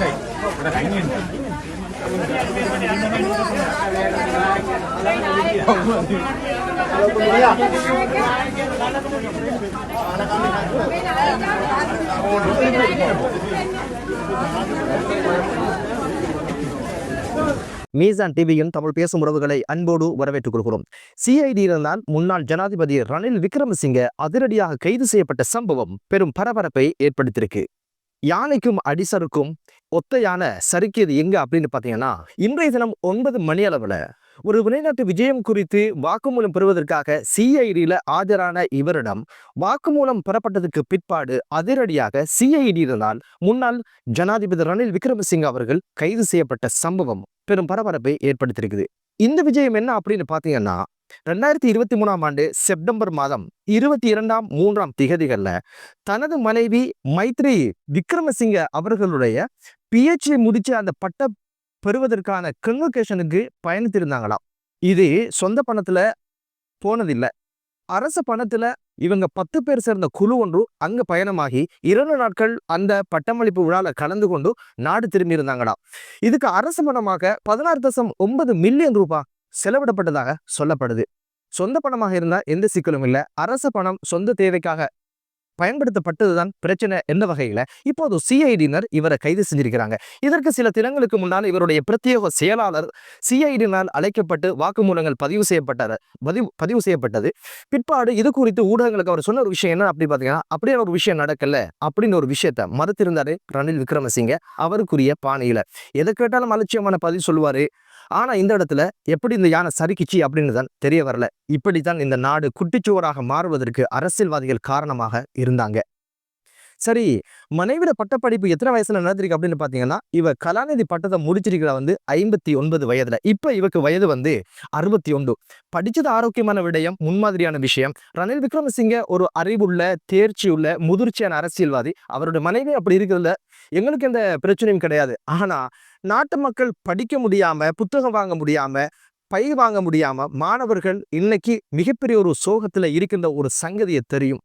மீசான் டிவியின் தமிழ் பேசும் உறவுகளை அன்போடு வரவேற்றுக் கொள்கிறோம். சிஐடியினால் முன்னாள் ஜனாதிபதி ரணில் விக்ரமசிங்க அதிரடியாக கைது செய்யப்பட்ட சம்பவம் பெரும் பரபரப்பை ஏற்படுத்தியிருக்கு. யானைக்கும் அடிசருக்கும் ஒத்தையான சறுக்கியது எங்க அப்படின்னு பார்த்தீங்கன்னா இன்றைய தினம் ஒன்பது மணி அளவுல ஒரு வெளிநாட்டு விஜயம் குறித்து வாக்குமூலம் பெறுவதற்காக சிஐடியில ஆஜரான இவரிடம் வாக்குமூலம் பெறப்பட்டதுக்கு பிற்பாடு அதிரடியாக சிஐடியினால் முன்னாள் ஜனாதிபதி ரணில் விக்ரமசிங்க அவர்கள் கைது செய்யப்பட்ட சம்பவம் பெரும் பரபரப்பை ஏற்படுத்தியிருக்குது. இந்த விஜயம் என்ன அப்படின்னு பார்த்தீங்கன்னா ரெண்டாயிரத்தி இருபத்தி மூணாம் ஆண்டு செப்டம்பர் மாதம் இருபத்தி இரண்டாம் மூன்றாம் திகதிகள்ல தனது மனைவி மைத்ரி விக்ரமசிங்க அவர்களுடைய பிஹெச்டி முடிச்சு அந்த பட்ட பெறுவதற்கான கன்வொகேஷனுக்கு பயணித்திருந்தாங்களாம் இது சொந்த பணத்துல போனதில்லை. அரச பணத்துல இவங்க பத்து பேர் சேர்ந்த குழு ஒன்று அங்க பயணமாகி இரண்டு நாட்கள் அந்த பட்டமளிப்பு விழால கலந்து கொண்டு நாடு திரும்பி இருந்தாங்களாம் இதுக்கு அரசு பணமாக பதினாறு தசம் ஒன்பது மில்லியன் ரூபாய் செலவிடப்பட்டதாக சொல்லப்படுது. சொந்த பணமாக இருந்தால் எந்த சிக்கலும் இல்லை. அரச பணம் சொந்த தேவைக்காக பயன்படுத்தப்பட்டதுதான் பிரச்சனை எந்த வகையில இப்போது சிஐடியினர் இவரை கைது செஞ்சிருக்கிறாங்க. இதற்கு சில தினங்களுக்கு முன்னால் இவருடைய பிரத்யேக செயலாளர் சிஐடியினால் அழைக்கப்பட்டு வாக்குமூலங்கள் பதிவு செய்யப்பட்டார் பதிவு பதிவு செய்யப்பட்டது. பிற்பாடு இது குறித்து ஊடகங்களுக்கு அவர் சொன்ன ஒரு விஷயம் என்ன அப்படி பார்த்தீங்கன்னா அப்படியே ஒரு விஷயம் நடக்கல அப்படின்னு ஒரு விஷயத்த மறுத்திருந்தாரு ரணில் விக்ரமசிங்க. அவருக்குரிய பாணியில. எதை கேட்டாலும் அலட்சியமான பதில் சொல்லுவாரு. ஆனா இந்த இடத்துல எப்படி இந்த யானை சறுக்கிச்சு அப்படின்னு தான் தெரிய வரல. இப்படித்தான் இந்த நாடு குட்டிச்சுவராக மாறுவதற்கு அரசியல்வாதிகள் காரணமாக இருந்தாங்க. சரி மனைவிட பட்டப்படிப்பு எத்தனை வயசுல நடந்திருக்கு அப்படின்னு பாத்தீங்கன்னா இவ கலாநிதி பட்டத்தை முடிச்சிருக்கிற வந்து ஐம்பத்தி ஒன்பது வயதுல. இப்ப இவக்கு வயது வந்து அறுபத்தி ஒன்று. படிச்சது ஆரோக்கியமான விடயம் முன்மாதிரியான விஷயம். ரணில் விக்ரமசிங்க ஒரு அறிவுள்ள தேர்ச்சி உள்ள முதிர்ச்சியான அரசியல்வாதி. அவருடைய மனைவி அப்படி இருக்கிறதுல எங்களுக்கு எந்த பிரச்சனையும் கிடையாது. ஆனா நாட்டு மக்கள் படிக்க முடியாம புத்தகம் வாங்க முடியாம பை வாங்க முடியாம மாணவர்கள் இன்னைக்கு மிகப்பெரிய ஒரு சோகத்துல இருக்கின்ற ஒரு சங்கதியை தெரியும்.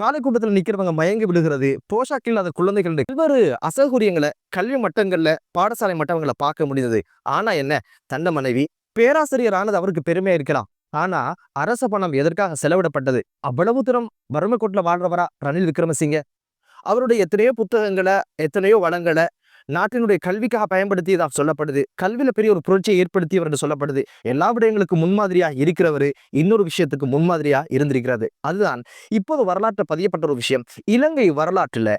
காலை கூட்டத்தில் நிக்கிறவங்க மயங்கி விழுகிறது போஷாக் இல்லாத குழந்தைகள் பல்வேறு அசௌகரியங்களை கல்வி மட்டங்கள்ல பாடசாலை மட்டங்களை பார்க்க முடிந்தது. ஆனா என்ன தண்ட மனைவி பேராசிரியர் ஆனது அவருக்கு பெருமையா இருக்கலாம். ஆனா அரச பணம் எதற்காக செலவிடப்பட்டது? அவ்வளவு தூரம் வறுமை கோட்டில் வாழ்றவரா ரணில் விக்ரமசிங்க. அவருடைய எத்தனையோ புத்தகங்களை எத்தனையோ வளங்களை நாட்டினுடைய கல்விக்காக பயன்படுத்தியதாக சொல்லப்படுது. கல்வியில பெரிய ஒரு புரட்சியை ஏற்படுத்தியவர் என்று சொல்லப்படுது. எல்லா விடயங்களுக்கு முன்மாதிரியா இருக்கிறவர் இன்னொரு விஷயத்துக்கு முன்மாதிரியா இருந்திருக்கிறது அதுதான் இப்போது வரலாற்றை பதியப்பட்ட ஒரு விஷயம். இலங்கை வரலாற்றில்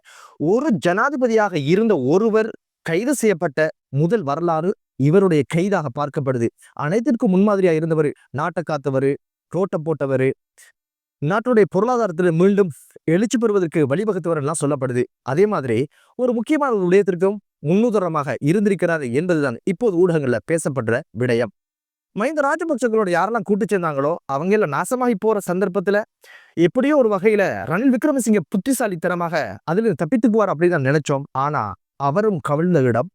ஒரு ஜனாதிபதியாக இருந்த ஒருவர் கைது செய்யப்பட்ட முதல் வரலாறு இவருடைய கைதாக பார்க்கப்படுது. அனைத்திற்கும் முன்மாதிரியா இருந்தவர் நாட்டை காத்தவர் ரோட்டை போட்டவர் நாட்டுடைய பொருளாதாரத்தில் மீண்டும் எழுச்சி பெறுவதற்கு வழிவகுத்தவர் எல்லாம் சொல்லப்படுது. அதே மாதிரி ஒரு முக்கியமான ஒரு விடயத்திற்கும் முன்னுதாரணமாக இருந்திருக்கிறார் என்பதுதான் இப்போது ஊடகங்கள்ல பேசப்படுற விடயம். மஹிந்த ராஜபக்சங்களோட யாரெல்லாம் கூட்டு சேர்ந்தாங்களோ அவங்க எல்லாம் நாசமாகி போற சந்தர்ப்பத்துல எப்படியோ ஒரு வகையில ரணில் விக்ரமசிங்க புத்திசாலித்தனமாக அதில் தப்பித்துக்குவார் அப்படின்னு தான் நினைச்சோம். ஆனா அவரும் கவிழ்ந்த இடம்.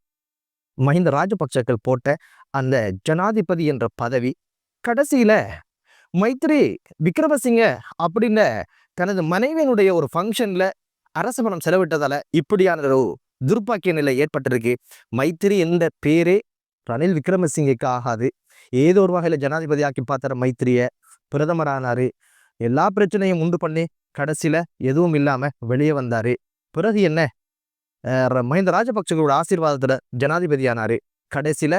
மஹிந்த ராஜபக்சக்கள் போட்ட அந்த ஜனாதிபதி என்ற பதவி கடைசியில மைத்ரி விக்ரமசிங்க அப்படின்னு தனது மனைவியினுடைய ஒரு ஃபங்க்ஷன்ல அரச பணம் செலவிட்டதால இப்படியான ஒரு துர்ப்பாக்கிய நிலை ஏற்பட்டிருக்கு. மைத்திரி என்ற பேரே ரணில் விக்ரமசிங்கைக்கு ஆகாது. ஏதோ ஒரு வகையில் ஜனாதிபதி ஆக்கி பார்த்தார மைத்திரியை பிரதமரானார். எல்லா பிரச்சனையும் உண்டு பண்ணி கடைசியில் எதுவும் இல்லாமல் வெளியே வந்தார். பிறகு என்ன? மஹிந்த ராஜபக்சங்களோட ஆசீர்வாதத்தில் ஜனாதிபதி கடைசியில்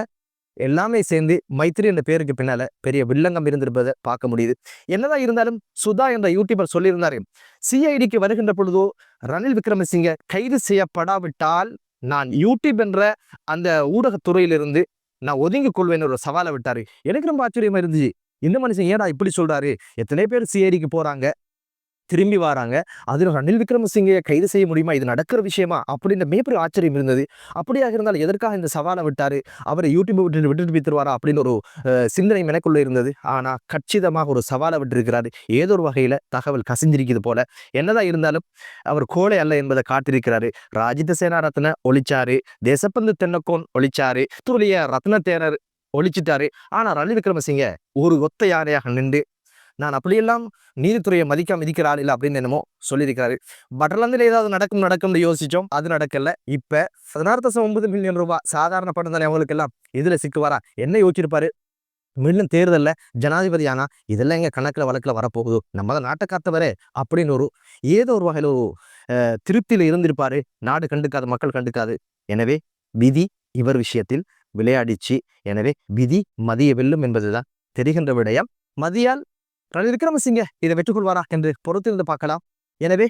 எல்லாமே சேர்ந்து மைத்திரி என்ற பேருக்கு பின்னால பெரிய வில்லங்கம் இருந்திருப்பதை பார்க்க முடியுது. என்னதான் இருந்தாலும் சுதா என்ற யூடியூபர் சொல்லியிருந்தாரு சிஐடிக்கு வருகின்ற பொழுதோ ரணில் விக்ரமசிங்க கைது செய்யப்படாவிட்டால் நான் யூடியூப் என்ற அந்த ஊடகத்துறையிலிருந்து நான் ஒதுங்கி கொள்வேன் ஒரு சவாலை விட்டாரு. எனக்கு ரொம்ப ஆச்சரியமா இருந்துச்சு. இந்த மனுஷன் ஏடா இப்படி சொல்றாரு? எத்தனை பேர் சிஐடிக்கு போறாங்க? திரும்பி வராங்க. அதில் ரணில் விக்ரமசிங்கையை கைது செய்ய முடியுமா? இது நடக்கிற விஷயமா? அப்படின்ற மிகப்பெரிய ஆச்சரியம் இருந்தது. அப்படியாக இருந்தால் எதற்காக இந்த சவாலை விட்டார்? அவரை யூடியூப் விட்டு விட்டுட்டு போய்த்துருவாரா அப்படின்னு ஒரு சிந்தனை எனக்குள்ளே இருந்தது. ஆனால் கச்சிதமாக ஒரு சவாலை விட்டிருக்கிறாரு. ஏதோ ஒரு வகையில் தகவல் கசிஞ்சிருக்குது போல. என்னதான் இருந்தாலும் அவர் கோழை அல்ல என்பதை காட்டிருக்கிறாரு ராஜித சேனா ரத்ன ஒழிச்சாரு. தேசப்பந்து தென்னக்கோன் ஒழிச்சாரு. துளிய ரத்ன தேரர் ஒழிச்சிட்டாரு. ஆனால் ரணில் விக்ரமசிங்க ஒரு ஒத்த யானையாக நின்று நான் அப்படியெல்லாம் நீதித்துறையை மதிக்காம இருக்கிற ஆள் இல்லை அப்படின்னு என்னமோ சொல்லியிருக்கிறாரு. பட்டர்லந்தில் ஏதாவது நடக்கும் நடக்கும்னு யோசிச்சோம். அது நடக்கல. இப்போ பதினாறு தசம் ஒன்பது மில்லியன் ரூபாய் சாதாரண படம் தானே அவங்களுக்கு எல்லாம் சிக்குவாரா? என்ன யோசிச்சிருப்பாரு? மீண்டும் தேர்தலில் ஜனாதிபதி ஆனால் இதெல்லாம் எங்கள் கணக்கில் வழக்கில் வரப்போகுது? நம்ம தான் நாட்டை காத்தவரே அப்படின்னு ஒரு ஏதோ ஒரு வகையில் ஒரு திருப்தியில் இருந்திருப்பார். நாடு கண்டுக்காது மக்கள் கண்டுக்காது. எனவே விதி இவர் விஷயத்தில் விளையாடிச்சு. எனவே விதி மதிய வெல்லும் என்பதுதான் தெரிகின்ற விடயம். மதியால் ரணில் விக்ரமசிங்க இதை வெற்றுக்கொள்வாரா என்று பொறுத்திருந்து பார்க்கலாம். எனவே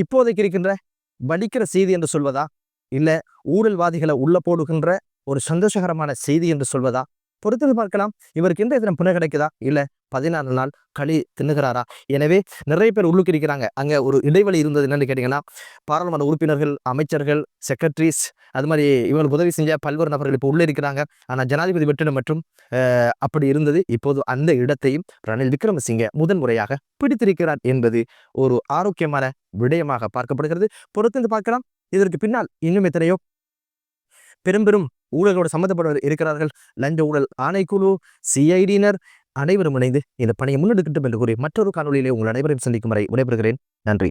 இப்போதைக்கு இருக்கின்ற வலிக்கிற செய்தி என்று சொல்வதா? இல்ல ஊழல்வாதிகளை உள்ள போடுகின்ற ஒரு சந்தோஷகரமான செய்தி என்று சொல்வதா? பொறுத்து பார்க்கலாம். இவருக்கு எந்த தினம் புனர் கிடைக்குதா? இல்லை பதினாறு நாள் களி தின்னுகிறாரா? எனவே நிறைய பேர் உள்ளுக்கு இருக்கிறாங்க அங்கே ஒரு இடைவெளி இருந்தது என்னன்னு கேட்டிங்கன்னா பாராளுமன்ற உறுப்பினர்கள் அமைச்சர்கள் செக்ரட்டரிஸ் அது மாதிரி இவங்களுக்கு உதவி செஞ்ச பல்வேறு நபர்கள் இப்போ உள்ளே இருக்கிறாங்க. ஆனால் ஜனாதிபதி வெற்றிடம் மற்றும் அப்படி இருந்தது. இப்போது அந்த இடத்தையும் ரணில் விக்ரமசிங்க முதன் முறையாக பிடித்திருக்கிறார் என்பது ஒரு ஆரோக்கியமான விடயமாக பார்க்கப்படுகிறது. பொறுத்திருந்து பார்க்கலாம். இதற்கு பின்னால் இன்னும் எத்தனையோ பெரும் பெரும் ஊழலோடு சம்மந்தப்பட்டவர் இருக்கிறார்கள். லஞ்ச ஊழல் ஆணைக்குழு சிஐடியினர் அனைவரும் இணைந்து இந்த பணியை முன்னெடுக்கட்டும் என்று கூறி மற்றொரு காணொலியிலே உங்கள் அனைவரையும் சந்திக்கும் வரை விடைபெறுகிறேன். நன்றி.